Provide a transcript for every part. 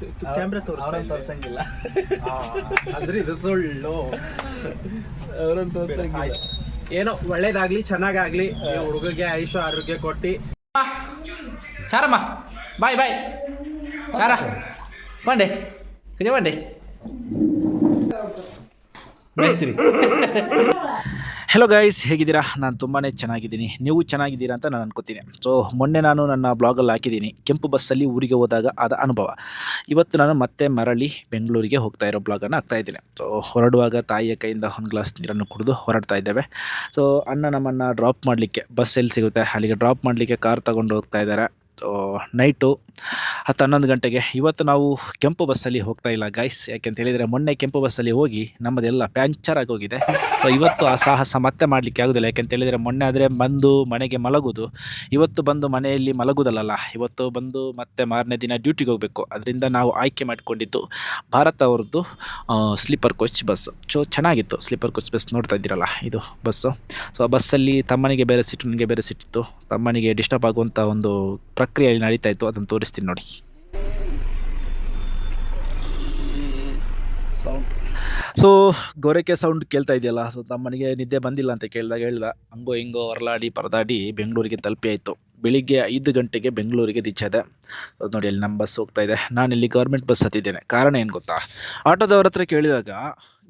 Camera ತೋರಿಸ್ತಾ? ತೋರ್ಸಂಗಿಲ್ಲ. ಆ, ಅಂದ್ರೆ ಇದು ಸುಳ್ಳು. ಅವ್ರನ್ನ ತೋರ್ಸಂಗಿಲ್ಲ. ಏನೋ ಒಳ್ಳೇದಾಗ್ಲಿ ಚೆನ್ನಾಗಾಗ್ಲಿ. ಹುಡುಗಗೆ ಆಯುಷ ಆರೋಗ್ಯ ಕೊಟ್ಟಿ. ಚಾರಮ್ಮ. ಬಾಯ್ ಬಾಯ್. ಚಾರ. ಬಂಡೆ ಕಜೆ ಬಂಡೆ ಮೇಸ್ತ್ರಿ ಹೆಲೋ ಗೈಸ್ ಹೇಗಿದ್ದೀರಾ? ನಾನು ತುಂಬಾ ಚೆನ್ನಾಗಿದ್ದೀನಿ. ನೀವು ಚೆನ್ನಾಗಿದ್ದೀರಾ ಅಂತ ನಾನು ಅನ್ಕೋತೀನಿ. ಸೊ ಮೊನ್ನೆ ನಾನು ನನ್ನ ಬ್ಲಾಗಲ್ಲಿ ಹಾಕಿದ್ದೀನಿ. ಕೆಂಪು ಬಸ್ಸಲ್ಲಿ ಊರಿಗೆ ಹೋದಾಗ ಆದ ಅನುಭವ. ಇವತ್ತು ನಾನು ಮತ್ತೆ ಮರಳಿ ಬೆಂಗಳೂರಿಗೆ ಹೋಗ್ತಾ ಇರೋ ಬ್ಲಾಗನ್ನು ಇದ್ದೀನಿ. ಸೊ ಹೊರಡುವಾಗ ತಾಯಿಯ ಕೈಯಿಂದ ಒಂದು ಗ್ಲಾಸ್ ನೀರನ್ನು ಕುಡಿದು ಹೊರಡ್ತಾ ಇದ್ದೇವೆ. ಸೊ ಅಣ್ಣ ನಮ್ಮನ್ನು ಡ್ರಾಪ್ ಮಾಡಲಿಕ್ಕೆ, ಬಸ್ ಎಲ್ಲಿ ಸಿಗುತ್ತೆ? ಅಲ್ಲಿಗೆ ಡ್ರಾಪ್ ಮಾಡಲಿಕ್ಕೆ ಕಾರ್ ತಗೊಂಡು ಹೋಗ್ತಾ ಇದ್ದಾರೆ. ನೈಟು ಹತ್ತು ಹನ್ನೊಂದು ಗಂಟೆಗೆ. ಇವತ್ತು ನಾವು ಕೆಂಪು ಬಸ್ಸಲ್ಲಿ ಹೋಗ್ತಾ ಇಲ್ಲ ಗೈಸ್ ಯಾಕೆಂತ ಹೇಳಿದರೆ ಮೊನ್ನೆ ಕೆಂಪು ಬಸ್ಸಲ್ಲಿ ಹೋಗಿ ನಮ್ಮದೆಲ್ಲ ಪ್ಯಾಂಚರ್ ಆಗೋಗಿದೆ. ಇವತ್ತು ಆ ಸಾಹಸ ಮತ್ತೆ ಮಾಡಲಿಕ್ಕೆ ಆಗೋದಿಲ್ಲ. ಯಾಕೆಂತ ಹೇಳಿದರೆ ಮೊನ್ನೆ ಆದರೆ ಬಂದು ಮನೆಗೆ ಮಲಗೋದು. ಇವತ್ತು ಬಂದು ಮನೆಯಲ್ಲಿ ಮಲಗೋದಲ್ಲ ಇವತ್ತು ಬಂದು ಮತ್ತೆ ಮಾರನೇ ದಿನ ಡ್ಯೂಟಿಗೆ ಹೋಗಬೇಕು. ಅದರಿಂದ ನಾವು ಆಯ್ಕೆ ಮಾಡಿಕೊಂಡಿದ್ದು ಭಾರತ ಅವ್ರದ್ದು ಸ್ಲೀಪರ್ ಕೋಚ್ ಬಸ್ ಸೊ ಚೆನ್ನಾಗಿತ್ತು. ಸ್ಲೀಪರ್ ಕೋಚ್ ಬಸ್ ನೋಡ್ತಾ ಇದ್ದೀರಲ್ಲ, ಇದು ಬಸ್ಸು ಸೊ ಆ ಬಸ್ಸಲ್ಲಿ ತಮ್ಮನಿಗೆ ಬೇರೆ ಸಿಟ್ಟು ನನಗೆ ಬೇರೆ ಸಿಟ್ಟಿತ್ತು ತಮ್ಮನಿಗೆ ಡಿಸ್ಟರ್ಬ್ ಆಗುವಂಥ ಒಂದು ಪ್ರಕ್ರಿಯೆ ಅಲ್ಲಿ ನಡೀತಾ ಇತ್ತು ಅದನ್ನು ತೋರಿಸ್ತೀನಿ ನೋಡಿ. ಸೌಂಡ್ ಸೊ ಗೋರೆಕೆ ಸೌಂಡ್ ಕೇಳ್ತಾ ಇದೆಯಲ್ಲ ಸೊ ತಮ್ಮನಿಗೆ ನಿದ್ದೆ ಬಂದಿಲ್ಲ ಅಂತ ಕೇಳಿದಾಗ ಹೇಳ್ದ ಹಂಗೋ ಹಿಂಗೋ ಹೊರಲಾಡಿ ಪರದಾಡಿ ಬೆಂಗಳೂರಿಗೆ ತಲುಪಿ ಆಯಿತು. ಬೆಳಿಗ್ಗೆ ಐದು ಗಂಟೆಗೆ ಬೆಂಗಳೂರಿಗೆ ರೀಚ್ ಆದೆ ಅದು ನೋಡಿ ಅಲ್ಲಿ ನಮ್ಮ ಬಸ್ ಹೋಗ್ತಾ ಇದೆ. ನಾನು ಇಲ್ಲಿ ಗೌರ್ಮೆಂಟ್ ಬಸ್ ಹತ್ತಿದ್ದೇನೆ. ಕಾರಣ ಏನು ಗೊತ್ತಾ? ಆಟೋದವ್ರ ಹತ್ರ ಕೇಳಿದಾಗ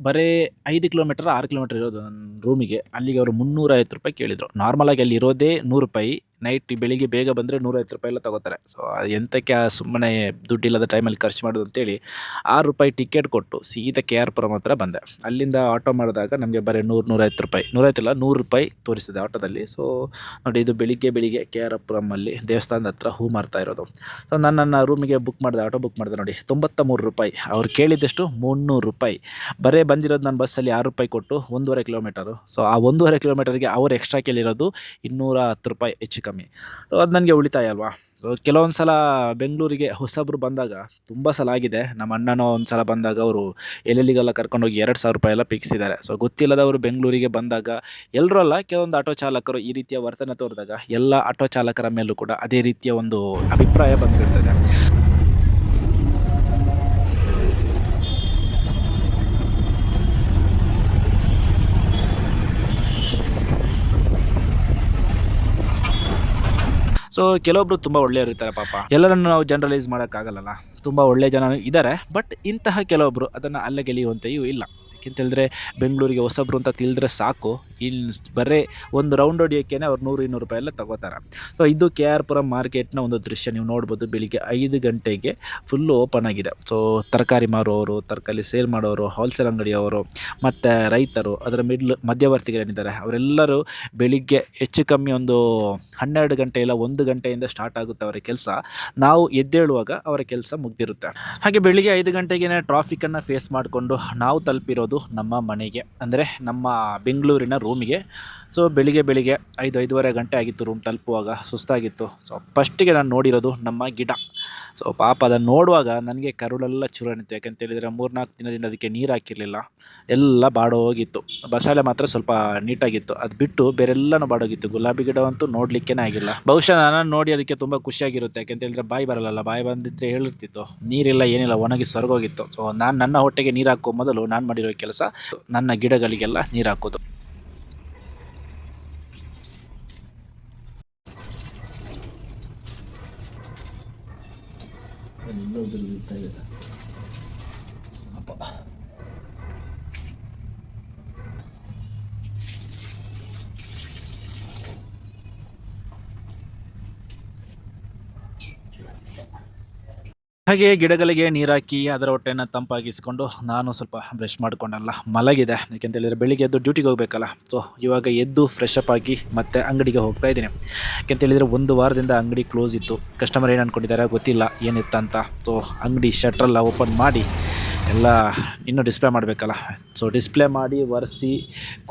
ಬರೀ ಐದು ಕಿಲೋಮೀಟರ್, ಆರು ಕಿಲೋಮೀಟರ್ ಇರೋದು ನನ್ನ ರೂಮಿಗೆ ಅಲ್ಲಿಗೆ ಅವರು ಮುನ್ನೂರೈವತ್ತು ರೂಪಾಯಿ ಕೇಳಿದರು. ನಾರ್ಮಲಾಗಿ ಅಲ್ಲಿ ಇರೋದೇ ನೂರು ರೂಪಾಯಿ. ನೈಟ್ ಬೆಳಿಗ್ಗೆ ಬೇಗ ಬಂದರೆ ನೂರೈವತ್ತು ರೂಪಾಯಿ ಎಲ್ಲ ತಗೋತಾರೆ. ಸೊ ಎಂತಕ್ಕೆ ಆ ಸುಮ್ಮನೆ ದುಡ್ಡಿಲ್ಲದ ಟೈಮಲ್ಲಿ ಖರ್ಚು ಮಾಡೋದು ಅಂತೇಳಿ ಆರು ರೂಪಾಯಿ ಟಿಕೆಟ್ ಕೊಟ್ಟು ಸೀದಾ ಕೆ ಆರ್ ಪುರಂ ಹತ್ರ ಬಂದೆ. ಅಲ್ಲಿಂದ ಆಟೋ ಮಾಡಿದಾಗ ನಮಗೆ ಬರೀ ನೂರು, ನೂರೈವತ್ತು ರೂಪಾಯಿ. ನೂರೈವತ್ತಿಲ್ಲ ನೂರು ರೂಪಾಯಿ ತೋರಿಸಿದೆ ಆಟೋದಲ್ಲಿ. ಸೊ ನೋಡಿ ಇದು ಬೆಳಿಗ್ಗೆ ಬೆಳಿಗ್ಗೆ ಕೆ ಆರ್ ಪುರಮಲ್ಲಿ ದೇವಸ್ಥಾನದ ಹತ್ರ ಹೂ ಮಾರ್ತಾ ಇರೋದು. ಸೊ ನಾನು ನನ್ನ ರೂಮಿಗೆ ಬುಕ್ ಮಾಡಿದೆ ಆಟೋ ಬುಕ್ ಮಾಡಿದೆ ನೋಡಿ. ತೊಂಬತ್ತ ಮೂರು ರೂಪಾಯಿ. ಅವ್ರು ಕೇಳಿದ್ದಷ್ಟು? ಮುನ್ನೂರು ರೂಪಾಯಿ. ಬರೇ ಬಂದಿರೋದು ನಾನು ಬಸ್ಸಲ್ಲಿ ಆರು ರೂಪಾಯಿ ಕೊಟ್ಟು ಒಂದೂವರೆ ಕಿಲೋಮೀಟರು. ಸೊ ಆ ಒಂದೂವರೆ ಕಿಲೋಮೀಟರ್ಗೆ ಅವ್ರು ಎಕ್ಸ್ಟ್ರಾ ಕೇಳಿರೋದು ಇನ್ನೂರ ಹತ್ತು ರೂಪಾಯಿ ಹೆಚ್ಚು ಕಮ್ಮಿ. ಸೊ ಅದು ನನಗೆ ಉಳಿತಾಯ ಅಲ್ವಾ? ಕೆಲವೊಂದು ಸಲ ಬೆಂಗಳೂರಿಗೆ ಹೊಸಬ್ರು ಬಂದಾಗ ತುಂಬ ಸಲ ಆಗಿದೆ. ನಮ್ಮ ಅಣ್ಣನೋ ಒಂದು ಸಲ ಬಂದಾಗ ಅವರು ಎಲ್ಲೆಲ್ಲಿಗೆಲ್ಲ ಕರ್ಕೊಂಡೋಗಿ ಎರಡು ಸಾವಿರ ರೂಪಾಯಿ ಎಲ್ಲ ಪಿಕ್ಸಿದ್ದಾರೆ. ಸೊ ಗೊತ್ತಿಲ್ಲದವರು ಬೆಂಗಳೂರಿಗೆ ಬಂದಾಗ ಎಲ್ಲರೂ ಅಲ್ಲ, ಕೆಲವೊಂದು ಆಟೋ ಚಾಲಕರು ಈ ರೀತಿಯ ವರ್ತನೆ ತೋರಿದಾಗ ಎಲ್ಲ ಆಟೋ ಚಾಲಕರ ಮೇಲೂ ಕೂಡ ಅದೇ ರೀತಿಯ ಒಂದು ಅಭಿಪ್ರಾಯ ಬಂದುಬಿಡ್ತದೆ ಸೊ ಕೆಲವೊಬ್ರು ತುಂಬ ಒಳ್ಳೆಯವರು ಇರ್ತಾರೆ ಪಾಪ. ಎಲ್ಲರನ್ನು ನಾವು ಜನರಲೈಸ್ ಮಾಡೋಕ್ಕಾಗಲ್ಲ ತುಂಬ ಒಳ್ಳೆಯ ಜನ ಇದ್ದಾರೆ ಬಟ್ ಇಂತಹ ಕೆಲವೊಬ್ರು ಅದನ್ನು ಅಲ್ಲಗೆಳೆಯುವಂತೆಯೂ ಇಲ್ಲ. ಯಾಕೆಂತ ಹೇಳಿದ್ರೆ ಬೆಂಗಳೂರಿಗೆ ಹೊಸಬ್ರು ಅಂತ ತಿಳಿದ್ರೆ ಸಾಕು. ಇಲ್ಲಿ ಬರೀ ಒಂದು ರೌಂಡ್ ಹೊಡಿಯೋಕ್ಕೇನೆ ಅವ್ರು ನೂರು ಇನ್ನೂರು ರೂಪಾಯಿ ಎಲ್ಲ ತಗೋತಾರೆ. ಸೊ ಇದು ಕೆ ಆರ್ ಪುರಂ ಮಾರ್ಕೆಟ್ನ ಒಂದು ದೃಶ್ಯ ನೀವು ನೋಡ್ಬೋದು. ಬೆಳಿಗ್ಗೆ ಐದು ಗಂಟೆಗೆ ಫುಲ್ಲು ಓಪನ್ ಆಗಿದೆ. ಸೊ ತರಕಾರಿ ಮಾರುವವರು, ತರಕಾರಿ ಸೇಲ್ ಮಾಡೋರು ಹೋಲ್ಸೇಲ್ ಅಂಗಡಿಯವರು, ಮತ್ತು ರೈತರು, ಅದರ ಮಿಡ್ಲ್ ಮಧ್ಯವರ್ತಿಗಳೇನಿದ್ದಾರೆ ಅವರೆಲ್ಲರೂ ಬೆಳಿಗ್ಗೆ ಹೆಚ್ಚು ಕಮ್ಮಿ ಒಂದು ಹನ್ನೆರಡು ಗಂಟೆ ಇಲ್ಲ ಒಂದು ಗಂಟೆಯಿಂದ ಸ್ಟಾರ್ಟ್ ಆಗುತ್ತೆ ಅವರ ಕೆಲಸ. ನಾವು ಎದ್ದೇಳುವಾಗ ಅವರ ಕೆಲಸ ಮುಗ್ದಿರುತ್ತೆ. ಹಾಗೆ ಬೆಳಿಗ್ಗೆ ಐದು ಗಂಟೆಗೆ ಟ್ರಾಫಿಕನ್ನು ಫೇಸ್ ಮಾಡಿಕೊಂಡು ನಾವು ತಲುಪಿರೋದು ನಮ್ಮ ಮನೆಗೆ ಅಂದರೆ ನಮ್ಮ ಬೆಂಗಳೂರಿನ ರೂಮಿಗೆ ಸೊ ಬೆಳಿಗ್ಗೆ ಬೆಳಿಗ್ಗೆ ಐದು, ಐದೂವರೆ ಗಂಟೆ ಆಗಿತ್ತು ರೂಮ್ ತಲುಪುವಾಗ, ಸುಸ್ತಾಗಿತ್ತು. ಸೊ ಫಸ್ಟಿಗೆ ನಾನು ನೋಡಿರೋದು ನಮ್ಮ ಗಿಡ. ಸೊ ಪಾಪ ಅದನ್ನು ನೋಡುವಾಗ ನನಗೆ ಕರುಳೆಲ್ಲ ಚುರಣಿತ್ತು ಯಾಕಂತ ಹೇಳಿದರೆ ಮೂರ್ನಾಲ್ಕು ದಿನದಿಂದ ಅದಕ್ಕೆ ನೀರು ಹಾಕಿರಲಿಲ್ಲ. ಎಲ್ಲ ಬಾಡೋಗಿತ್ತು. ಬಸಳೆ ಮಾತ್ರ ಸ್ವಲ್ಪ ನೀಟಾಗಿತ್ತು. ಅದು ಬಿಟ್ಟು ಬೇರೆಲ್ಲನೂ ಬಾಡೋಗಿತ್ತು. ಗುಲಾಬಿ ಗಿಡವಂತೂ ನೋಡಲಿಕ್ಕೇ ಆಗಿಲ್ಲ. ಬಹುಶಃ ನಾನು ನೋಡಿ ಅದಕ್ಕೆ ತುಂಬ ಖುಷಿಯಾಗಿರುತ್ತೆ. ಯಾಕಂತ ಹೇಳಿದ್ರೆ ಬಾಯಿ ಬರಲ್ಲ ಬಾಯಿ ಬಂದಿದ್ರೆ ಹೇಳಿರ್ತಿತ್ತು ನೀರಿಲ್ಲ, ಏನಿಲ್ಲ, ಒಣಗಿ ಸೊರಗೋಗಿತ್ತು. ಸೊ ನಾನು ನನ್ನ ಹೊಟ್ಟೆಗೆ ನೀರು ಹಾಕೋ ಮೊದಲು ನಾನು ಮಾಡಿರೋ ಕೆಲಸ, ನನ್ನ ಗಿಡಗಳಿಗೆಲ್ಲ ನೀರು ಹಾಕೋದು. los del planeta. ಹಾಗೆ ಗಿಡಗಳಿಗೆ ನೀರಾಕಿ ಅದರ ಹೊಟ್ಟೆಯನ್ನು ತಂಪಾಗಿಸ್ಕೊಂಡು ನಾನು ಸ್ವಲ್ಪ ಬ್ರಷ್ ಮಾಡಿಕೊಂಡಲ್ಲ, ಮಲಗಿದೆ. ಯಾಕೆಂತ ಹೇಳಿದ್ರೆ ಬೆಳಿಗ್ಗೆ ಎದ್ದು ಡ್ಯೂಟಿಗೆ ಹೋಗಬೇಕಲ್ಲ ಸೊ ಇವಾಗ ಎದ್ದು ಫ್ರೆಶ್ ಅಪ್ ಆಗಿ ಮತ್ತೆ ಅಂಗಡಿಗೆ ಹೋಗ್ತಾ ಇದ್ದೀನಿ. ಯಾಕೆಂತ ಹೇಳಿದರೆ ಒಂದು ವಾರದಿಂದ ಅಂಗಡಿ ಕ್ಲೋಸ್ ಇತ್ತು. ಕಸ್ಟಮರ್ ಏನು ಅಂದ್ಕೊಂಡಿದ್ದಾರೆ ಗೊತ್ತಿಲ್ಲ ಏನಿತ್ತಂತ ಸೊ ಅಂಗಡಿ ಶಟ್ರೆಲ್ಲ ಓಪನ್ ಮಾಡಿ ಎಲ್ಲ ಇನ್ನೂ ಡಿಸ್ಪ್ಲೇ ಮಾಡಬೇಕಲ್ಲ. ಸೊ ಡಿಸ್ಪ್ಲೇ ಮಾಡಿ ಒರೆಸಿ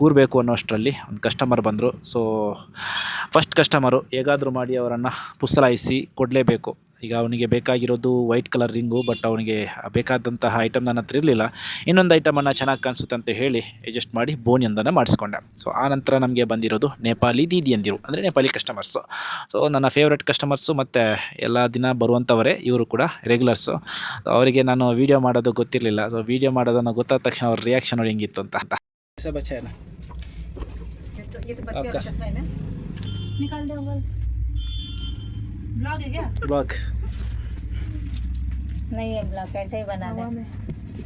ಕೂರಬೇಕು ಅನ್ನೋಷ್ಟರಲ್ಲಿ ಒಂದು ಕಸ್ಟಮರ್ ಬಂದರು. ಸೊ ಫಸ್ಟ್ ಕಸ್ಟಮರು ಹೇಗಾದರೂ ಮಾಡಿ ಅವರನ್ನು ಪುಸಲಾಯಿಸಿ ಕೊಡಲೇಬೇಕು. ಈಗ ಅವನಿಗೆ ಬೇಕಾಗಿರೋದು ವೈಟ್ ಕಲರ್ ರಿಂಗು ಬಟ್ ಅವನಿಗೆ ಬೇಕಾದಂತಹ ಐಟಮ್ ನನ್ನ ಹತ್ರ ಇರಲಿಲ್ಲ. ಇನ್ನೊಂದು ಐಟಮನ್ನು ಚೆನ್ನಾಗಿ ಕಾಣಿಸುತ್ತೆ ಅಂತ ಹೇಳಿ ಅಡ್ಜಸ್ಟ್ ಮಾಡಿ ಬೋನಿಯೊಂದನ್ನು ಮಾಡಿಸ್ಕೊಂಡೆ. ಸೊ ಆ ನಂತರ ನಮಗೆ ಬಂದಿರೋದು ನೇಪಾಳಿ ದೀದಿಯಂದಿರು ಅಂದರೆ ನೇಪಾಳಿ ಕಸ್ಟಮರ್ಸು ಸೊ ನನ್ನ ಫೇವ್ರೆಟ್ ಕಸ್ಟಮರ್ಸು ಮತ್ತು ಎಲ್ಲ ದಿನ ಬರುವಂಥವರೇ ಇವರು ಕೂಡ ರೆಗ್ಯುಲರ್ಸು ಅವರಿಗೆ ನಾನು ವೀಡಿಯೋ ಮಾಡೋದು ಗೊತ್ತಿರಲಿಲ್ಲ. ಸೊ ವೀಡಿಯೋ ಮಾಡೋದನ್ನು ಗೊತ್ತಾದ ತಕ್ಷಣ ಅವ್ರ ರಿಯಾಕ್ಷನ್ ನೋಡಿ ಹೆಂಗಿತ್ತು ಅಂತ. ये ब्लॉग है क्या? ब्लॉग नहीं है ब्लॉग ऐसे ही बना दे।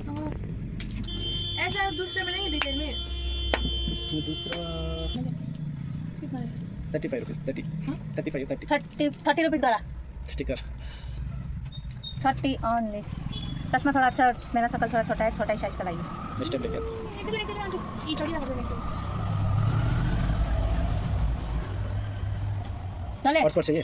तो ऐसा दूसरे में नहीं डिज़ाइन में। इसमें दूसरा thirty five rupees thirty thirty five thirty thirty thirty rupees वाला। थर्टी कर। थर्टी ओनली चश्मा थोड़ा अच्छा मेरा सकल थोड़ा छोटा है छोटा ही साइज़ का लाइए। नेक्स्ट टाइम लेके और चाहिए?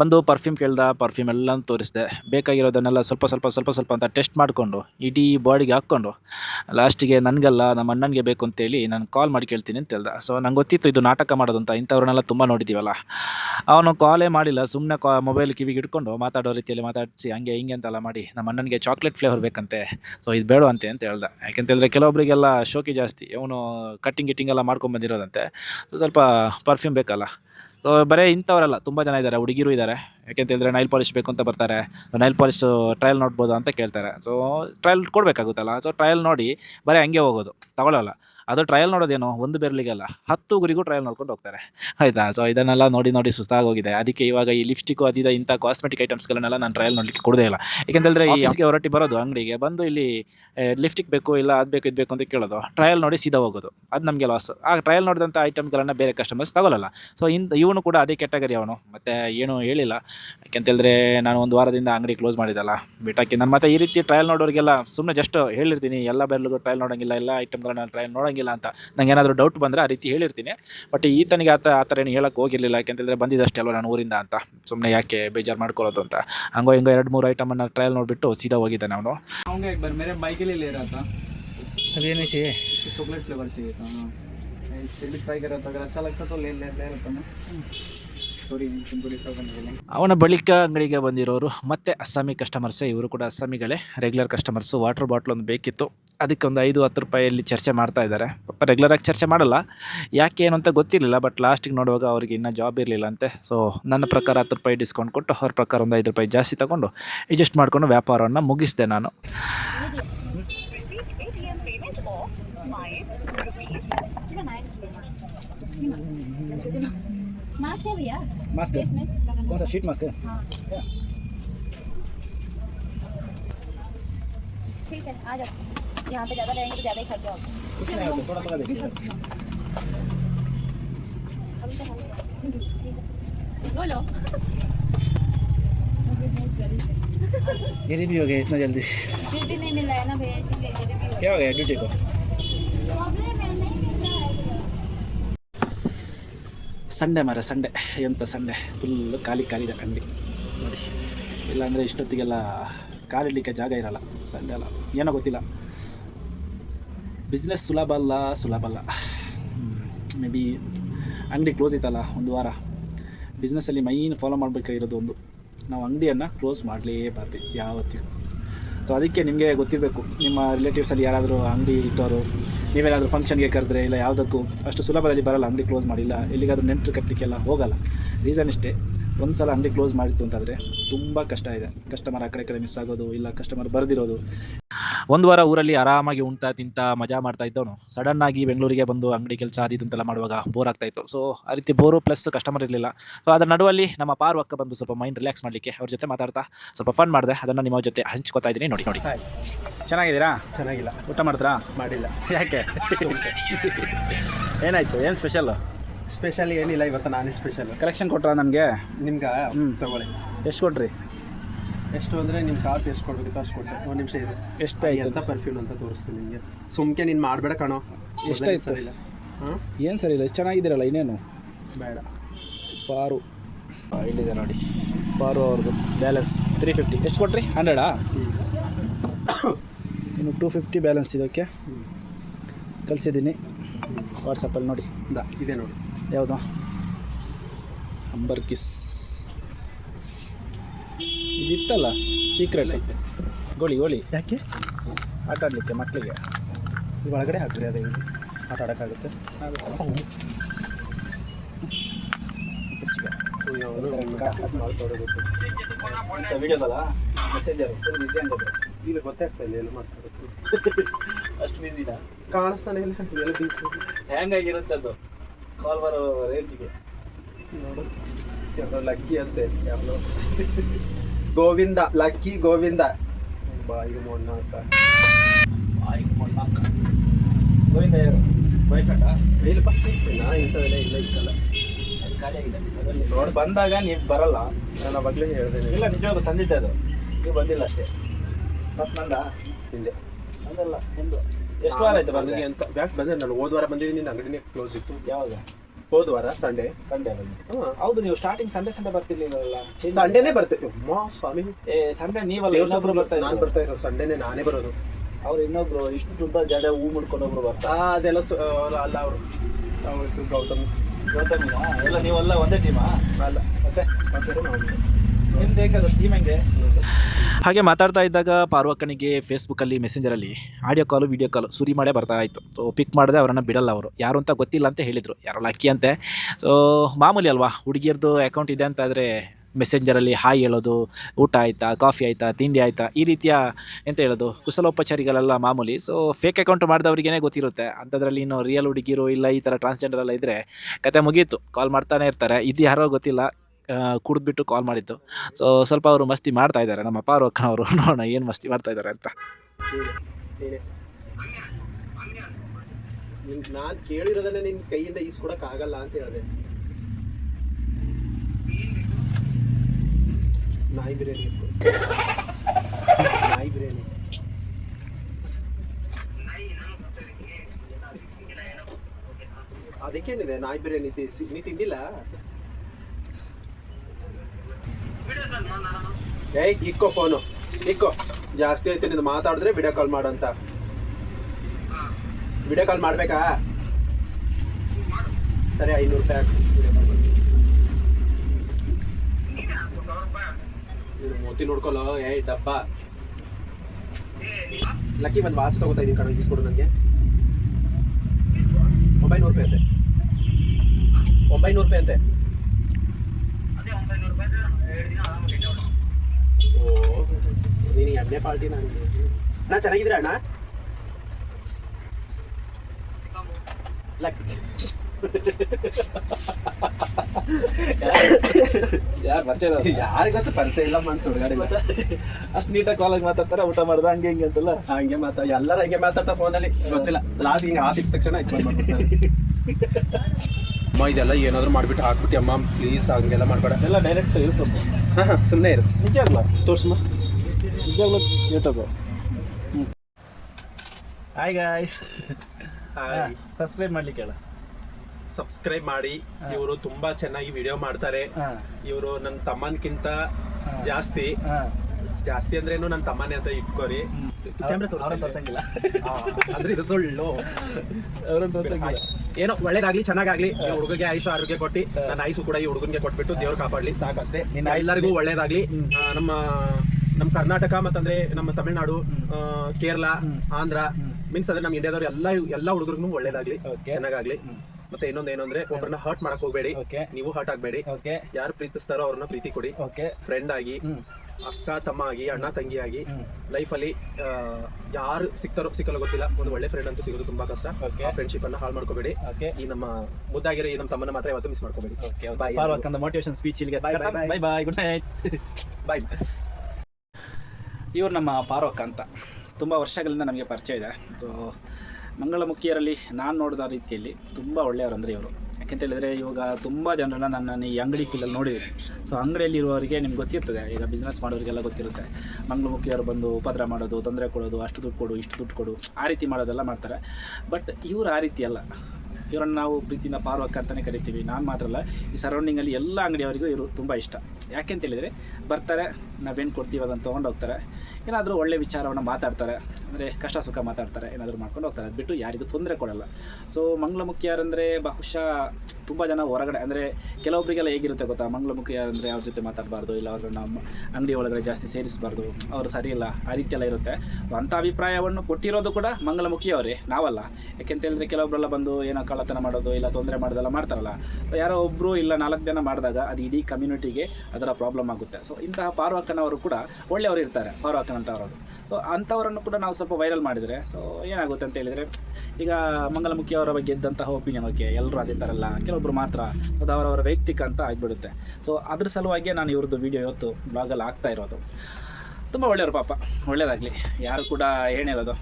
ಬಂದು ಪರ್ಫ್ಯೂಮ್ ಕೇಳ್ದೆ ಪರ್ಫ್ಯೂಮ್ ಎಲ್ಲ ತೋರಿಸಿದೆ. ಬೇಕಾಗಿರೋದನ್ನೆಲ್ಲ ಸ್ವಲ್ಪ ಸ್ವಲ್ಪ ಸ್ವಲ್ಪ ಸ್ವಲ್ಪ ಅಂತ ಟೆಸ್ಟ್ ಮಾಡಿಕೊಂಡು, ಇಡೀ ಬಾಡಿಗೆ ಹಾಕ್ಕೊಂಡು ಲಾಸ್ಟಿಗೆ ನನಗಲ್ಲ, ನಮ್ಮ ಅಣ್ಣನಿಗೆ ಬೇಕು ಅಂತೇಳಿ ನಾನು ಕಾಲ್ ಮಾಡಿ ಕೇಳ್ತೀನಿ ಅಂತ ಹೇಳ್ದೆ. ಸೊ ನಂಗೆ ಗೊತ್ತಿತ್ತು ಇದು ನಾಟಕ ಮಾಡೋದು ಅಂತ ಇಂಥವ್ರನ್ನೆಲ್ಲ ತುಂಬ ನೋಡಿದ್ದೀವಲ್ಲ ಅವನು ಕಾಲೇ ಮಾಡಿಲ್ಲ ಸುಮ್ಮನೆ ಕಾ ಮೊಬೈಲ್ ಕಿವಿಗೆ ಇಟ್ಕೊಂಡು ಮಾತಾಡೋ ರೀತಿಯಲ್ಲಿ ಮಾತಾಡಿಸಿ, ಹಂಗೆ ಹಿಂಗೆ ಅಂತೆಲ್ಲ ಮಾಡಿ, ನಮ್ಮ ಅಣ್ಣನಿಗೆ ಚಾಕ್ಲೇಟ್ ಫ್ಲೇವರ್ ಬೇಕಂತೆ ಸೊ ಇದು ಬೇಡ ಅಂತೆ ಅಂತ ಹೇಳ್ದೆ. ಯಾಕೆಂತೇಳಿದ್ರೆ ಕೆಲವೊಬ್ಬರಿಗೆಲ್ಲ ಶೋಕಿ ಜಾಸ್ತಿ ಅವನು ಕಟ್ಟಿಂಗ್ ಗಿಟ್ಟಿಂಗ್ ಎಲ್ಲ ಮಾಡ್ಕೊಂಡು ಸ್ವಲ್ಪ ಪರ್ಫ್ಯೂಮ್ ಬೇಕಲ್ಲ. ಸೊ ಬರೀ ಇಂಥವರೆಲ್ಲ, ತುಂಬ ಜನ ಇದ್ದಾರೆ, ಹುಡುಗಿರು ಇದ್ದಾರೆ. ಯಾಕೆಂತೇಳಿದ್ರೆ ನೈಲ್ ಪಾಲಿಶ್ ಬೇಕು ಅಂತ ಬರ್ತಾರೆ ನೈಲ್ ಪಾಲಿಶ್ ಟ್ರಯಲ್ ನೋಡ್ಬೋದು ಅಂತ ಕೇಳ್ತಾರೆ. ಸೊ ಟ್ರಯಲ್ ಕೊಡಬೇಕಾಗುತ್ತಲ್ಲ ಸೊ ಟ್ರಯಲ್ ನೋಡಿ ಬರೀ ಹಂಗೆ ಹೋಗೋದು ತಗೊಳ್ಳಲ್ಲ ಅದು ಟ್ರಯಲ್ ನೋಡೋದೇನು? ಒಂದು ಬೆರಳಿಗೆಲ್ಲ ಹತ್ತು ಗುರಿಗೂ ಟ್ರಯಲ್ ನೋಡ್ಕೊಂಡು ಹೋಗ್ತಾರೆ. ಆಯಿತಾ? ಸೊ ಇದನ್ನೆಲ್ಲ ನೋಡಿ ನೋಡಿ ಸುಸ್ತಾಗೋಗಿದೆ ಅದಕ್ಕೆ ಇವಾಗ ಈ ಲಿಪ್ಸ್ಟಿಕ್ಕು ಅದಿದ ಇಂಥ ಕಾಸ್ಮೆಟಿಕ್ ಐಟಮ್ಸ್ಗಳನ್ನೆಲ್ಲ ನಾನು ಟ್ರಯಲ್ ನೋಡಲಿಕ್ಕೆ ಕೊಡೋದೇ ಇಲ್ಲ. ಯಾಕೆಂತೇಳಿದ್ರೆ ಈ ಆಫೀಸ್ಗೆ ಹೊರಟಿ ಬರೋದು ಅಂಗಡಿಗೆ ಬಂದು ಇಲ್ಲಿ ಲಿಪ್ಸ್ಟಿಕ್ ಬೇಕು ಇಲ್ಲ ಅದು ಬೇಕು ಇದು ಬೇಕು ಅಂತ ಕೇಳೋದು. ಟ್ರಯಲ್ ನೋಡಿ ಸೀದಾ ಹೋಗೋದು. ಅದು ನಮಗೆ ಲಾಸ್ ಆ ಟ್ರಯಲ್ ನೋಡಿದಂಥ ಐಟಮ್ಗಳನ್ನು ಬೇರೆ ಕಸ್ಟಮರ್ಸ್ ತಗೊಳ್ಳಲ್ಲ ಸೊ ಇಂಥ ಇವನು ಕೂಡ ಅದೇ ಕೆಟಗರಿ ಅವನು. ಮತ್ತು ಏನು ಹೇಳಿಲ್ಲ. ಯಾಕೆಂತೇಳಿದ್ರೆ ನಾನು ಒಂದು ವಾರದಿಂದ ಅಂಗಡಿ ಕ್ಲೋಸ್ ಮಾಡಿದಲ್ಲ ಬಿಟ್ಟಾಕಿ ನಾನು ಮತ್ತೆ ಈ ರೀತಿ ಟ್ರಯಲ್ ನೋಡೋರಿಗೆಲ್ಲ ಸುಮ್ಮನೆ ಜಸ್ಟ್ ಹೇಳಿರ್ತೀನಿ. ಎಲ್ಲ ಬೆರಳಿಗೂ ಟ್ರಯಲ್ ನೋಡೋಂಗಿಲ್ಲ. ಎಲ್ಲ ಐಟಮ್ಗಳನ್ನ ಟ್ರಯಲ್ ನೋಡೋಂಗಿಲ್ಲ. ಅಂತ ನಂಗೆ ಏನಾದರೂ ಡೌಟ್ ಬಂದರೆ ಆ ರೀತಿ ಹೇಳಿರ್ತೀನಿ ಬಟ್ ಈತನಿಗೆ ಆತ ಆ ಥರ ಏನು ಹೇಳಕ್ಕೆ ಹೋಗಿರಲಿಲ್ಲ ಯಾಕೆಂತಂದರೆ ಬಂದಿದ್ದಷ್ಟೇ ಅಲ್ವ ನಾನು ಊರಿಂದ ಅಂತ ಸುಮ್ಮನೆ ಯಾಕೆ ಬೇಜಾರು ಮಾಡ್ಕೊಳ್ಳೋದು ಅಂತ ಹಂಗೋ ಹಿಂಗೋ ಎರಡು ಮೂರು ಐಟಮನ್ನು ಟ್ರಯಲ್ ನೋಡಿಬಿಟ್ಟು ಸೀದಾ ಹೋಗಿದ್ದಾನೆ ಅವನು आऊंगा एक बार मेरे बाइक के लिए ले रहा था ಅದೇನೇ इसको चॉकलेट फ्लेवर चाहिए था हाँ मैं इस पे भी ट्राई कर रहा था अगर अच्छा लगता तो ले ले ले लेता मैं सॉरी ಅವನ ಬಳಿಕ ಅಂಗಡಿಗೆ ಬಂದಿರೋರು, ಮತ್ತೆ ಅಸ್ಸಾಮಿ ಕಸ್ಟಮರ್ಸ್ ಇವರು ಕೂಡ ಅಸ್ಸಾಮಿಗಳೇ. ರೆಗ್ಯುಲರ್ ಕಸ್ಟಮರ್ಸ್ ವಾಟರ್ ಬಾಟ್ಲ್ ಒಂದು ಬೇಕಿತ್ತು. ಅದಕ್ಕೆ ಒಂದು ಐದು, ಹತ್ತು ರೂಪಾಯಿಯಲ್ಲಿ ಚರ್ಚೆ ಮಾಡ್ತಾ ಇದ್ದಾರೆ. ಪಾಪ ರೆಗ್ಯುಲರಾಗಿ ಚರ್ಚೆ ಮಾಡಲ್ಲ. ಯಾಕೆ ಏನು ಅಂತ ಗೊತ್ತಿರಲಿಲ್ಲ ಬಟ್ ಲಾಸ್ಟಿಗೆ ನೋಡುವಾಗ ಅವ್ರಿಗೆ ಇನ್ನೂ ಜಾಬ್ ಇರಲಿಲ್ಲ ಅಂತೆ ಸೊ ನನ್ನ ಪ್ರಕಾರ ಹತ್ತು ರೂಪಾಯಿ ಡಿಸ್ಕೌಂಟ್ ಕೊಟ್ಟು, ಅವ್ರ ಪ್ರಕಾರ ಒಂದು ಐದು ರೂಪಾಯಿ ಜಾಸ್ತಿ ತಗೊಂಡು ಅಡ್ಜಸ್ಟ್ ಮಾಡಿಕೊಂಡು ವ್ಯಾಪಾರವನ್ನು ಮುಗಿಸಿದೆ ನಾನು. मास्क है भैया? मास्क है? कौन सा शीट मास्क है? हाँ। ठीक है आ जाओ। यहाँ पे ज़्यादा रहेंगे तो ज़्यादा ही खर्चा होगा। कुछ नहीं होगा थोड़ा थोड़ा देखिए तो बोलो। ये भी हो गया इतना जल्दी। ड्यूटी नहीं मिला है ना भैया क्या हो गया ड्यूटी को? ಸಂಡೇ ಮರ, ಸಂಡೆ. ಎಂಥ ಸಂಡೆ? ಫುಲ್ಲು ಖಾಲಿ ಖಾಲಿ ಇದೆ ಅಂಗಡಿ. ನೋಡಿ, ಇಲ್ಲಾಂದರೆ ಇಷ್ಟೊತ್ತಿಗೆಲ್ಲ ಕಾಲಿಡಲಿಕ್ಕೆ ಜಾಗ ಇರಲ್ಲ. ಸಂಡೆ ಅಲ್ಲ. ಏನೋ ಗೊತ್ತಿಲ್ಲ. ಬಿಸ್ನೆಸ್ ಸುಲಭ ಅಲ್ಲ ಸುಲಭ ಅಲ್ಲ. ಮೇ ಬಿ ಅಂಗಡಿ ಕ್ಲೋಸ್ ಇತ್ತಲ್ಲ, ಒಂದು ವಾರ. ಬಿಸ್ನೆಸ್ಸಲ್ಲಿ ಮೈನ್ ಫಾಲೋ ಮಾಡಬೇಕಾಗಿರೋದು ಒಂದು. ನಾವು ಅಂಗಡಿಯನ್ನು ಕ್ಲೋಸ್ ಮಾಡಲೇಬಾರ್ದು ಯಾವತ್ತಿಗೂ. ಸೊ ಅದಕ್ಕೆ ನಿಮಗೆ ಗೊತ್ತಿರಬೇಕು. ನಿಮ್ಮ ರಿಲೇಟಿವ್ಸಲ್ಲಿ ಯಾರಾದರೂ ಅಂಗಡಿ ಇಟ್ಟವರು ನೀವೇನಾದರೂ ಫಂಕ್ಷನ್ಗೆ ಕರೆದ್ರೆ ಇಲ್ಲ ಯಾವುದಕ್ಕೂ ಅಷ್ಟು ಸುಲಭದಲ್ಲಿ ಬರಲ್ಲ, ಅಂಗಡಿ ಕ್ಲೋಸ್ ಮಾಡಿಲ್ಲ, ಎಲ್ಲಿಗಾದರೂ ನೆಂಟರು ಕಟ್ಟಲಿಕ್ಕೆಲ್ಲ ಹೋಗಲ್ಲ. ರೀಸನ್ ಇಷ್ಟೇ ಒಂದು ಸಲ ಅಂಗಡಿ ಕ್ಲೋಸ್ ಮಾಡಿತ್ತು ಅಂತಂದರೆ ತುಂಬ ಕಷ್ಟ ಇದೆ. ಕಸ್ಟಮರ್ ಆ ಕಡೆ ಕಡೆ ಮಿಸ್ ಆಗೋದು, ಇಲ್ಲ ಕಸ್ಟಮರ್ ಬರೆದಿರೋದು. ಒಂದು ವಾರ ಊರಲ್ಲಿ ಆರಾಮಾಗಿ ಉಣ್ತಾ ತಿಂತ ಮಜಾ ಮಾಡ್ತಾ ಇದ್ದವನು. ಸಡನ್ನಾಗಿ ಬೆಂಗಳೂರಿಗೆ ಬಂದು ಅಂಗಡಿ ಕೆಲಸ ಅದು ಅಂತೆಲ್ಲ ಮಾಡುವಾಗ ಬೋರ್ ಆಗ್ತಾ ಇತ್ತು. ಸೊ ಆ ರೀತಿ ಬೋರು ಪ್ಲಸ್ ಕಸ್ಟಮರ್ ಇರಲಿಲ್ಲ. ಸೊ ಅದರ ನಡುವಲ್ಲಿ ನಮ್ಮ ಪಾರ್ ಅಕ್ಕ ಬಂದು ಸ್ವಲ್ಪ ಮೈಂಡ್ ರಿಲ್ಯಾಕ್ಸ್ ಮಾಡಲಿಕ್ಕೆ ಅವ್ರ ಜೊತೆ ಮಾತಾಡ್ತಾ ಸ್ವಲ್ಪ ಫನ್ ಮಾಡಿದೆ. ಅದನ್ನು ನಿಮ್ಮ ಜೊತೆ ಹಂಚ್ಕೋತಾ ಇದ್ದೀನಿ ನೋಡಿ ನೋಡಿ. ಚೆನ್ನಾಗಿದ್ದೀರಾ? ಚೆನ್ನಾಗಿಲ್ಲ. ಊಟ ಮಾಡಿದ್ರಾ ಮಾಡಿಲ್ಲ. ಯಾಕೆ? ಏನಾಯ್ತು? ಏನು ಸ್ಪೆಷಲ್ ಸ್ಪೆಷಲ್ ಏನಿಲ್ಲ ಇವತ್ತು ನಾನೇ ಸ್ಪೆಷಲ್ ಕಲೆಕ್ಷನ್ ಕೊಟ್ರಾ ನಮಗೆ? ನಿಮ್ಗೆ. ತಗೊಳ್ಳಿ. ಎಷ್ಟು ಕೊಟ್ರಿ? ಎಷ್ಟು ಅಂದರೆ ನಿಮ್ಮ ಕಾಸು ಎಷ್ಟು ಕೊಡ್ಬೇಕಿತ್ತು ಅಷ್ಟು ಕೊಟ್ಟೆ ಒಂದು ನಿಮಿಷ ಇದೆ ಎಷ್ಟು ಅಂತ ಪರ್ಫ್ಯೂಮ್ ಅಂತ ತೋರಿಸ್ತೀನಿ ನಿಮಗೆ. ಸುಮ್ಕೆ ನೀನು ಮಾಡಬೇಡ ಕಣೋ. ಎಷ್ಟು ಆಯ್ತು? ಸರಿ ಇಲ್ಲ ಹಾಂ? ಏನು ಸರಿ ಇಲ್ಲ ಎಷ್ಟು ಚೆನ್ನಾಗಿದ್ದೀರಲ್ಲ ಇನ್ನೇನು? ಬೇಡ. ಪಾರು. ಆ, ಇಲ್ಲಿದೆ ನೋಡಿ. ಪಾರು ಅವ್ರದ್ದು ಬ್ಯಾಲೆನ್ಸ್ ತ್ರೀ ಫಿಫ್ಟಿ ಎಷ್ಟು ಕೊಟ್ರಿ? ಹಂಡ್ರೆಡಾ ಇನ್ನು ಟೂ ಫಿಫ್ಟಿ ಬ್ಯಾಲೆನ್ಸ್ ಇದಕ್ಕೆ. ಕಳಿಸಿದ್ದೀನಿ. ವಾಟ್ಸಪ್ಪಲ್ಲಿ ನೋಡಿ. ಇದೆ ನೋಡಿ. ಯಾವುದು? ಅಂಬರ್ ಕಿಸ್ ಇದಿತ್ತಲ್ಲ ಸೀಕ್ರೆಟ್ ಗೋಳಿ ಗೋಳಿ. ಯಾಕೆ? ಆಟ ಆಡಲಿಕ್ಕೆ ಮಕ್ಕಳಿಗೆ ಇದು ಒಳಗಡೆ ಹಾಕ್ರಿ ಅದೇ ಇದು. ಆಟ ಆಡೋಕ್ಕಾಗುತ್ತೆ ವಿಡಿಯೋದಲ್ಲ ಮೆಸೇಂಜರ್ ಬಿಸಿ ಅಂಗದ್ದು ಈಗ ಗೊತ್ತಾಗ್ತಾ ಇಲ್ಲ ಎಲ್ಲ ಮಾಡ್ತಾರೆ ಅಷ್ಟು ಬಿಸಿನಾ ಕಾಣಿಸ್ತಾನೆ ಇಲ್ಲ ಎಲ್ಲ ಹ್ಯಾಂಗ್ ಹ್ಯಾಂಗಾಗಿರುತ್ತೆ ಅದು ಕಾಲ್ ಬರೋ ರೇಂಜ್ಗೆ ನೋಡು. ಲಕ್ಕಿ ಅಂತೆ ಯಾರೋ ಗೋವಿಂದ ಲಕ್ಕಿ ಗೋವಿಂದ. ಬಾಯಿಗೆ ಮೊಣ್ಣ ಅಂತ ಗೋವಿಂದ ಯಾರು? ಬಾಯ್ ಫ್ರೆಂಡಾ ಇಲ್ಲಿ ಪಚ್ಚೆ ನಾ ಇಂಥವೆಲ್ಲ ಇಲ್ಲ ಇಕ್ಕಲ್ಲ ನೋಡಿ ಬಂದಾಗ ನೀವು ಬರಲ್ಲ. ನಾನು ಅವಾಗಲೇ ಹೇಳಿದೆ ಇಲ್ಲ ನಿಜವಾಗ್ಲೂ ತಂದಿದ್ದೆ ಅದು. ನೀವು ಬಂದಿಲ್ಲ ಅಷ್ಟೇ. ಮತ್ತೆ ನಂದ? ಹಿಂದೆ ಬಂದಲ್ಲ ನಿಂದು. ಎಷ್ಟು ವಾರ ಆಯ್ತು ಬಂದಿಗೆ ಅಂತ ಬ್ಯಾಕ್ ಬಂದೆ ನಾನು ಹೋದ್ವಾರ ಬಂದಿದ್ದೀನಿ. ನಿನ್ನ ಅಂಗಡಿನೇ ಕ್ಲೋಸ್ ಇತ್ತು. ಯಾವಾಗ? ಹೋದ ವಾರ ಸಂಡೇ. ಸಂಡೇ ಬಂದು ಹೌದು ನೀವು ಸ್ಟಾರ್ಟಿಂಗ್ ಸಂಡೇ ಸಂಡೇ ಬರ್ತಿರ್ಲಿಲ್ಲ ಸಂಡೇನೆ ಸಂಡೇನೇ ಬರ್ತೇವೆ ಅಮ್ಮ ಸ್ವಾಮಿ. ಏ ಸಂಡೇ ನೀವಲ್ಲ ಇನ್ನೊಬ್ರು ಬರ್ತಾ ನಾನು ಬರ್ತಾ ಇರೋ ಸಂಡೇನೆ ನಾನೇ ಬರೋದು. ಅವ್ರು ಇನ್ನೊಬ್ರು ಇಷ್ಟು ಉದ್ದ ಜಡ ಹೂ ಮುಡ್ಕೊಂಡೊಬ್ರು ಬರ್ತಾ ಅದೆಲ್ಲ ಅಲ್ಲ ಅವರು. ಗೌತಮ್. ಗೌತಮಿನಾ? ಎಲ್ಲ ನೀವೆಲ್ಲ ಒಂದೇ ಟೀಮಾ ಅಲ್ಲ. ಮತ್ತೆ? ಮತ್ತೆ ಹಾಗೆ ಮಾತಾಡ್ತಾ ಇದ್ದಾಗ ಪಾರ್ವಕ್ಕನಿಗೆ ಫೇಸ್ಬುಕ್ಕಲ್ಲಿ ಮೆಸೆಂಜರಲ್ಲಿ ಆಡಿಯೋ ಕಾಲು ವೀಡಿಯೋ ಕಾಲು ಸುರಿ ಮಾಡೇ ಬರ್ತಾ ಇತ್ತು. ಸೊ ಪಿಕ್ ಮಾಡಿದೆ ಅವರನ್ನು ಬಿಡಲ್ಲ ಅವರು. ಯಾರು ಅಂತ ಗೊತ್ತಿಲ್ಲ ಅಂತ ಹೇಳಿದರು. ಯಾರೋ ಲಕ್ಕಿ ಅಂತೆ. ಸೊ ಮಾಮೂಲಿ ಅಲ್ವಾ? ಹುಡುಗಿಯರ್ದು ಅಕೌಂಟ್ ಇದೆ ಅಂತ ಆದರೆ ಮೆಸೆಂಜರಲ್ಲಿ ಹಾಯ್ ಹೇಳೋದು, ಊಟ ಆಯಿತಾ ಕಾಫಿ ಆಯಿತಾ, ತಿಂಡಿ ಆಯಿತಾ, ಈ ರೀತಿಯ ಎಂತ ಹೇಳೋದು? ಕುಶಲೋಪಚಾರಿಗಳೆಲ್ಲ ಮಾಮೂಲಿ. ಸೊ ಫೇಕ್ ಅಕೌಂಟ್ ಮಾಡಿದವರಿಗೇನೆ ಗೊತ್ತಿರುತ್ತೆ. ಅಂಥದ್ರಲ್ಲಿ ಇನ್ನು ರಿಯಲ್ ಹುಡುಗಿರು ಇಲ್ಲ ಈ ಥರ ಟ್ರಾನ್ಸ್ಜೆಂಡರ್ ಎಲ್ಲ ಇದ್ದರೆ ಕತೆ ಮುಗೀತು. ಕಾಲ್ ಮಾಡ್ತಾನೆ ಇರ್ತಾರೆ. ಇದು ಯಾರೋ ಗೊತ್ತಿಲ್ಲ. ಕುಡಿದ್ಬಿಟ್ಟು ಕಾಲ್ ಮಾಡಿದ್ದು. ಸೊ ಸ್ವಲ್ಪ ಅವರು ಮಸ್ತಿ ಮಾಡ್ತಾ ಇದ್ದಾರೆ ನಮ್ಮ ಅಪ್ಪ ಅವರು ನೋಡೋಣ ಏನು ಮಸ್ತಿ ಮಾಡ್ತಾ ಇದ್ದಾರೆ ಅಂತ. ನೀನೆ ನೀನೆ ನಾನು ಕೇಳಿರೋದನ್ನ ನಿನ್ನ ಕೈಯಿಂದ ಈಸ್ಕೊಡಕ್ ಆಗಲ್ಲ ಅಂತ ಹೇಳಿದೆ. ನಾಯಿ ಬಿರಿಯಾನಿ ನಾಯಿ ಬಿರಿಯಾನಿ. ಅದಕ್ಕೇನಿದೆ? ನಾಯಿ ಬಿರಿಯಾನಿ ನೀ ತಿಂದಿಲ್ಲ? ಏಯ್ ಇಕ್ಕೋ ಫೋನು ಇಕ್ಕೋ, ಜಾಸ್ತಿ ಆಯ್ತು ನಿಂದು ಮಾತಾಡಿದ್ರೆ ವಿಡಿಯೋ ಕಾಲ್ ಮಾಡಂತ ವಿಡಿಯೋ ಕಾಲ್ ಮಾಡ್ಬೇಕಾ? ಸರಿ, ಐನೂರು ರೂಪಾಯಿ ಹಾಕು. ವಿಡಿಯೋ ನೀನು ಮೋತಿ ಏಯ್ ಡಬ್ಬ ಲಕ್ಕಿ ಒಂದು ವಾಸ್ ತಗೋತಾ ಇದೀನಿ ಕಣ ಇಸ್ಕೊಡು ನನಗೆ ಒಂಬೈನೂರು ರೂಪಾಯಿ ಅಂತೆ. ಒಂಬೈನೂರು ರೂಪಾಯಿ ಅಂತೆ. ನೀನು ಎರಡನೇ ಪಾರ್ಟಿ ನಾನು. ಅಣ್ಣ ಚೆನ್ನಾಗಿದ್ರೆ ಅಣ್ಣ? ಲಕ್. ಯಾರು ಪರಿಚಯ ಯಾರಿಗೊತ್ತು ಪರಿಚಯ ಇಲ್ಲ ಮನ್ಸು ಹುಡುಗಾಡಿಲ್ಲ. ಅಷ್ಟು ನೀಟಾಗಿ ಕಾಲೇಜ್ ಮಾತಾಡ್ತಾರೆ ಊಟ ಮಾಡ್ದ ಹಂಗೆ ಹಿಂಗೆ ಅಂತಲ್ಲ? ಹಂಗೆ ಮಾತಾ ಎಲ್ಲರೂ ಹಂಗೆ ಮಾತಾಡ್ತಾ ಫೋನಲ್ಲಿ. ಗೊತ್ತಿಲ್ಲ. ಲಾಸ್ಟ್ ಹಿಂಗೆ ಆದಿದ ತಕ್ಷಣ ಮಾಡ್ಬಿಡ್ತಾರೆ. ಅಮ್ಮ ಇದೆಲ್ಲ ಏನಾದ್ರು ಮಾಡ್ಬಿಟ್ಟು ಹಾಕ್ಬಿಟ್ಟು ಅಮ್ಮ ಪ್ಲೀಸ್ ಹಂಗೆಲ್ಲ ಮಾಡಬೇಡ. ಎಲ್ಲ ಡೈರೆಕ್ಟ್ ಯೂಟ್ಯೂಬ್ ಸುಮ್ಮನೆ ಇರು. ನಿಜವಾಗ್ಲ ತೋರ್ಸಮ್ಮ. ನಿಜವಾಗ್ಲೂ ಯೂಟ್ಯೂಬ್ ಹ್ಞೂ ಹಾಯ್ ಗಾಯ್ಸ್ ಸಬ್ಸ್ಕ್ರೈಬ್ ಮಾಡ್ಲಿಕ್ಕೆ ಹೇಳ. ಸಬ್ಸ್ಕ್ರೈಬ್ ಮಾಡಿ. ಇವರು ತುಂಬಾ ಚೆನ್ನಾಗಿ ವಿಡಿಯೋ ಮಾಡ್ತಾರೆ. ಹಾಂ. ಇವರು ನನ್ನ ತಮ್ಮನ್ಕಿಂತ ಹಾ. ಜಾಸ್ತಿ. ಹಾಂ. ಜಾಸ್ತಿ ಅಂದ್ರೇನು ನನ್ನ ತಮ್ಮನೇ ಅಂತ ಇಟ್ಕೋರಿ. ಕ್ಯಾಮ್ರಾ ಅವ್ರನ್ನ ತೋರ್ಸಂಗಿಲ್ಲ. ಅಂದ್ರೆ ಇದು ಸುಳ್ಳು. ಅವ್ರನ್ನ ತೋರ್ಸಂಗಿಲ್ಲ. ಏನೋ ಒಳ್ಳೇದಾಗ್ಲಿ ಚೆನ್ನಾಗಾಗ್ಲಿ. ಹುಡುಗಿಗೆ ಹುಡುಗಗೆ ಆಯುಷ ಆರೋಗ್ಯ ಕೊಟ್ಟು ನನ್ನ ಆಯುಸು ಕೂಡ ಈ ಹುಡುಗನ್ಗೆ ಕೊಟ್ಬಿಟ್ಟು ದೇವ್ರು ಕಾಪಾಡ್ಲಿ. ಸಾಕಷ್ಟೇ. ಎಲ್ಲರಿಗೂ ಒಳ್ಳೇದಾಗ್ಲಿ. ನಮ್ಮ ನಮ್ಮ ಕರ್ನಾಟಕ ಮತ್ತಂದ್ರೆ ನಮ್ಮ ತಮಿಳ್ನಾಡು ಕೇರಳ ಆಂಧ್ರ ಮೀನ್ಸ್ ಅಂದ್ರೆ ನಮ್ಮ ಇಂಡಿಯಾದವ್ರು ಎಲ್ಲ ಎಲ್ಲ ಹುಡುಗರಿಗೂ ಒಳ್ಳೇದಾಗ್ಲಿ. ಚೆನ್ನಾಗಾಗ್ಲಿ. ಮತ್ತೆ ಇನ್ನೊಂದು ಏನು ಅಂದ್ರೆ ಒಬ್ಬರನ್ನ ಹರ್ಟ್ ಮಾಡಕ್ ಹೋಗ್ಬೇಡಿ. ನೀವು ಹರ್ಟ್ ಆಗ್ಬೇಡಿ. ಯಾರು ಪ್ರೀತಿಸ್ತಾರೋ ಅವ್ರನ್ನ ಪ್ರೀತಿ ಕೊಡಿ. ಫ್ರೆಂಡ್ ಆಗಿ. ಅಕ್ಕ ತಮ್ಮ ಆಗಿ ಅಣ್ಣ ತಂಗಿ ಆಗಿ ಹ್ಞೂ ಲೈಫಲ್ಲಿ ಯಾರು ಸಿಗ್ತಾರೋ ಸಿಕ್ಕಲ್ಲ ಗೊತ್ತಿಲ್ಲ. ಒಂದು ಒಳ್ಳೆ ಫ್ರೆಂಡ್ ಅಂತೂ ಸಿಗೋದು ತುಂಬಾ ಕಷ್ಟ. ಫ್ರೆಂಡ್ಶಿಪ್ ಅನ್ನ ಹಾಳು ಮಾಡ್ಕೋಬೇಡಿ. ಈ ನಮ್ಮ ಮುದ್ದಾಗಿರೋ ಈ ನಮ್ಮ ತಮ್ಮನ ಮಾತ್ರ ಯಾವತ್ತೂ ಮಿಸ್ ಮಾಡ್ಕೋಬೇಡಿ. ಮೋಟಿವೇಶನ್ ಸ್ಪೀಚ್ ಇಲ್ಲಿಗೆ ಬಾಯ್ ಬಾಯ್ ಗುಡ್ ನೈಟ್ ಬಾಯ್ ಇವ್ರು ನಮ್ಮ ಪಾರ್ವಕ್ಕ ಅಂತ. ತುಂಬ ವರ್ಷಗಳಿಂದ ನಮಗೆ ಪರಿಚಯ ಇದೆ. ಸೊ ಮಂಗಳಮುಖಿಯರಲ್ಲಿ ನಾನು ನೋಡಿದ ರೀತಿಯಲ್ಲಿ ತುಂಬ ಒಳ್ಳೆಯವರಂದರೆ ಇವರು. ಯಾಕೆಂತ ಹೇಳಿದರೆ ಇವಾಗ ತುಂಬ ಜನರನ್ನ ನನ್ನ ಈ ಅಂಗಡಿ ಕೂಲಲ್ಲಿ ನೋಡಿದ್ದೀನಿ ಸೊ ಅಂಗಡಿಯಲ್ಲಿ ಇರುವವರಿಗೆ ನಿಮ್ಗೆ ಗೊತ್ತಿರ್ತದೆ, ಈಗ ಬಿಸ್ನೆಸ್ ಮಾಡೋರಿಗೆಲ್ಲ ಗೊತ್ತಿರುತ್ತೆ. ಮಂಗಳಮುಖಿಯವರು ಬಂದು ಉಪದ್ರ ಮಾಡೋದು, ತೊಂದರೆ ಕೊಡೋದು, ಅಷ್ಟು ದುಡ್ಡು ಕೊಡು, ಇಷ್ಟು ದುಡ್ಡು ಕೊಡು, ಆ ರೀತಿ ಮಾಡೋದೆಲ್ಲ ಮಾಡ್ತಾರೆ. ಬಟ್ ಇವರು ಆ ರೀತಿ ಅಲ್ಲ. ಇವರನ್ನು ನಾವು ಪ್ರೀತಿಯಿಂದ ಪಾರ್ವಕ್ಕ ಅಂತಲೇ ಕರಿತೀವಿ. ನಾನು ಮಾತ್ರ ಅಲ್ಲ, ಈ ಸರೌಂಡಿಂಗಲ್ಲಿ ಎಲ್ಲ ಅಂಗಡಿಯವರಿಗೂ ಇವರು ತುಂಬ ಇಷ್ಟ. ಯಾಕೆಂತ ಹೇಳಿದರೆ ಬರ್ತಾರೆ, ನಾವೇನು ಕೊಡ್ತೀವಿ ಅದನ್ನು ತೊಗೊಂಡು ಹೋಗ್ತಾರೆ ಏನಾದರೂ ಒಳ್ಳೆ ವಿಚಾರವನ್ನು ಮಾತಾಡ್ತಾರೆ, ಅಂದರೆ ಕಷ್ಟ ಸುಖ ಮಾತಾಡ್ತಾರೆ, ಏನಾದರೂ ಮಾಡ್ಕೊಂಡು ಹೋಗ್ತಾರೆ ಬಿಟ್ಟು ಯಾರಿಗೂ ತೊಂದರೆ ಕೊಡಲ್ಲ. ಸೊ ಮಂಗಳಮುಖಿಯಾರಂದರೆ ಬಹುಶಃ ತುಂಬ ಜನ ಹೊರಗಡೆ, ಅಂದರೆ ಕೆಲವೊಬ್ಬರಿಗೆಲ್ಲ ಹೇಗಿರುತ್ತೆ ಗೊತ್ತಾ? ಮಂಗಳಮುಖಿಯಾರಂದರೆ ಅವ್ರ ಜೊತೆ ಮಾತಾಡಬಾರ್ದು, ಇಲ್ಲ ಅವ್ರನ್ನ ಅಂಗಡಿ ಒಳಗಡೆ ಜಾಸ್ತಿ ಸೇರಿಸಬಾರ್ದು, ಅವರು ಸರಿ ಇಲ್ಲ, ಆ ರೀತಿಯೆಲ್ಲ ಇರುತ್ತೆ. ಅಂಥ ಅಭಿಪ್ರಾಯವನ್ನು ಕೊಟ್ಟಿರೋದು ಕೂಡ ಮಂಗಳಮುಖಿಯವರೇ, ನಾವಲ್ಲ. ಯಾಕೆಂತ ಹೇಳಿದ್ರೆ ಕೆಲವೊಬ್ಬರೆಲ್ಲ ಬಂದು ಏನೋ ಕಳ್ಳತನ ಮಾಡೋದು, ಇಲ್ಲ ತೊಂದರೆ ಮಾಡೋದೆಲ್ಲ ಮಾಡ್ತಾರಲ್ಲ. ಯಾರೋ ಒಬ್ಬರು ಇಲ್ಲ ನಾಲ್ಕು ಜನ ಮಾಡಿದಾಗ ಅದು ಇಡೀ ಕಮ್ಯುನಿಟಿಗೆ ಅದರ ಪ್ರಾಬ್ಲಮ್ ಆಗುತ್ತೆ. ಸೊ ಇಂತಹ ಪಾರ್ವಕ್ಕನವರು ಕೂಡ ಒಳ್ಳೆಯವರು ಇರ್ತಾರೆ ಪಾರ್ವಕ್ಕನಂತವರು ಸೊ ಅಂಥವರನ್ನು ಕೂಡ ನಾವು ಸ್ವಲ್ಪ ವೈರಲ್ ಮಾಡಿದರೆ ಸೊ ಏನಾಗುತ್ತೆ ಅಂತ ಹೇಳಿದರೆ, ಈಗ ಮಂಗಲಮುಖಿ ಅವರ ಬಗ್ಗೆ ಇದ್ದಂತಹ ಒಪಿನಿಯನ್ ಬಗ್ಗೆ ಎಲ್ಲರೂ ಅದೇ ಥರ ಕೆಲವೊಬ್ಬರು ಮಾತ್ರ ಅದು ಅವರವರ ವೈಯಕ್ತಿಕ ಅಂತ ಆಗಿಬಿಡುತ್ತೆ. ಸೊ ಅದ್ರ ಸಲುವಾಗಿ ನಾನು ಇವ್ರದ್ದು ವೀಡಿಯೋ ಇವತ್ತು ಬ್ಲಾಗಲ್ಲಿ ಆಗ್ತಾ ಇರೋದು. ತುಂಬ ಒಳ್ಳೆಯವರು ಪಾಪ ಒಳ್ಳೆಯದಾಗಲಿ ಯಾರು ಕೂಡ ಏನಿರೋದು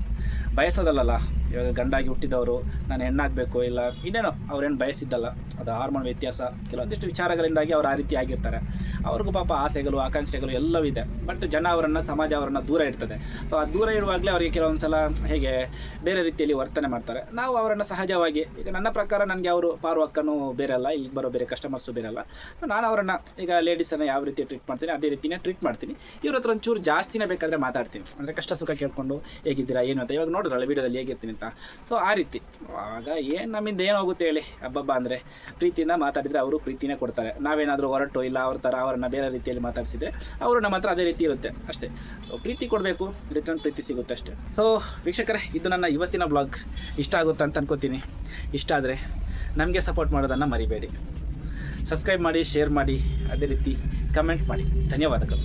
ಬಯಸೋದಲ್ಲಲ್ಲ ಇವಾಗ ಗಂಡಾಗಿ ಹುಟ್ಟಿದವರು, ನಾನು ಹೆಣ್ಣಾಗಬೇಕು, ಇಲ್ಲ, ಇನ್ನೇನೋ, ಅವ್ರೇನು ಬಯಸಿದ್ದಲ್ಲ. ಅದು ಹಾರ್ಮೋನ್ ವ್ಯತ್ಯಾಸ, ಕೆಲವೊಂದಿಷ್ಟು ವಿಚಾರಗಳಿಂದಾಗಿ ಅವ್ರು ಆ ರೀತಿ ಆಗಿರ್ತಾರೆ. ಅವ್ರಿಗೂ ಪಾಪ ಆಸೆಗಳು, ಆಕಾಂಕ್ಷೆಗಳು ಎಲ್ಲವೂ ಇದೆ. ಬಟ್ ಜನ ಅವರನ್ನು, ಸಮಾಜ ಅವರನ್ನು ದೂರ ಇಡ್ತದೆ. ಸೊ ಆ ದೂರ ಇಡುವಾಗಲೇ ಅವರಿಗೆ ಕೆಲವೊಂದು ಸಲ ಹೇಗೆ ಬೇರೆ ರೀತಿಯಲ್ಲಿ ವರ್ತನೆ ಮಾಡ್ತಾರೆ. ನಾವು ಅವರನ್ನು ಸಹಜವಾಗಿ, ಈಗ ನನ್ನ ಪ್ರಕಾರ ನನಗೆ ಅವರು ಪಾರ್ವಕ್ಕನು ಬೇರೆ ಅಲ್ಲ, ಇಲ್ಲಿಗೆ ಬರೋ ಬೇರೆ ಕಸ್ಟಮರ್ಸು ಬೇರೆ ಅಲ್ಲ. ಸೊ ನಾನು ಅವರನ್ನು, ಈಗ ಲೇಡೀಸನ್ನು ಯಾವ ರೀತಿ ಟ್ರೀಟ್ ಮಾಡ್ತೀನಿ, ಅದೇ ರೀತಿನೇ ಟ್ರೀಟ್ ಮಾಡ್ತೀನಿ. ಇವ್ರ ಹತ್ರ ಒಂಚೂರು ಜಾಸ್ತಿನೇ ಬೇಕಾದರೆ ಮಾತಾಡ್ತೀನಿ. ಅಂದರೆ ಕಷ್ಟ ಸುಖ ಕೇಳ್ಕೊಂಡು, ಹೇಗಿದ್ದೀರಾ, ಏನು ಅಂತ. ಇವಾಗ ನೋಡಿದ್ರಲ್ಲ ವೀಡಿಯೋದಲ್ಲಿ ಹೇಗಿರ್ತೀನಿ ಅಂತ. ಸೊ ಆ ರೀತಿ. ಆವಾಗ ಏನು ನಮ್ಮಿಂದ ಏನು ಹೋಗುತ್ತೆ ಹೇಳಿ ಹಬ್ಬಬ್ಬ ಅಂದರೆ, ಪ್ರೀತಿಯಿಂದ ಮಾತಾಡಿದರೆ ಅವರು ಪ್ರೀತಿನೇ ಕೊಡ್ತಾರೆ. ನಾವೇನಾದರೂ ಹೊರಟು ಇಲ್ಲ ಅವ್ರ ಥರ ಅವರನ್ನು ಬೇರೆ ರೀತಿಯಲ್ಲಿ ಮಾತಾಡಿಸಿದ್ರೆ ಅವರು ನಮ್ಮ ಹತ್ರ ಅದೇ ರೀತಿ ಇರುತ್ತೆ ಅಷ್ಟೇ. ಸೊ ಪ್ರೀತಿ ಕೊಡಬೇಕು ರಿಟರ್ನ್ ಪ್ರೀತಿ ಸಿಗುತ್ತೆ ಅಷ್ಟೇ. ಸೊ ವೀಕ್ಷಕರೇ, ಇದು ನನ್ನ ಇವತ್ತಿನ ಬ್ಲಾಗ್ ಇಷ್ಟ ಆಗುತ್ತೆ ಅಂತ ಅನ್ಕೋತೀನಿ. ಇಷ್ಟ ಆದರೆ ನಮಗೆ ಸಪೋರ್ಟ್ ಮಾಡೋದನ್ನು ಮರಿಬೇಡಿ. ಸಬ್ಸ್ಕ್ರೈಬ್ ಮಾಡಿ ಶೇರ್ ಮಾಡಿ, ಅದೇ ರೀತಿ ಕಮೆಂಟ್ ಮಾಡಿ. ಧನ್ಯವಾದಗಳು.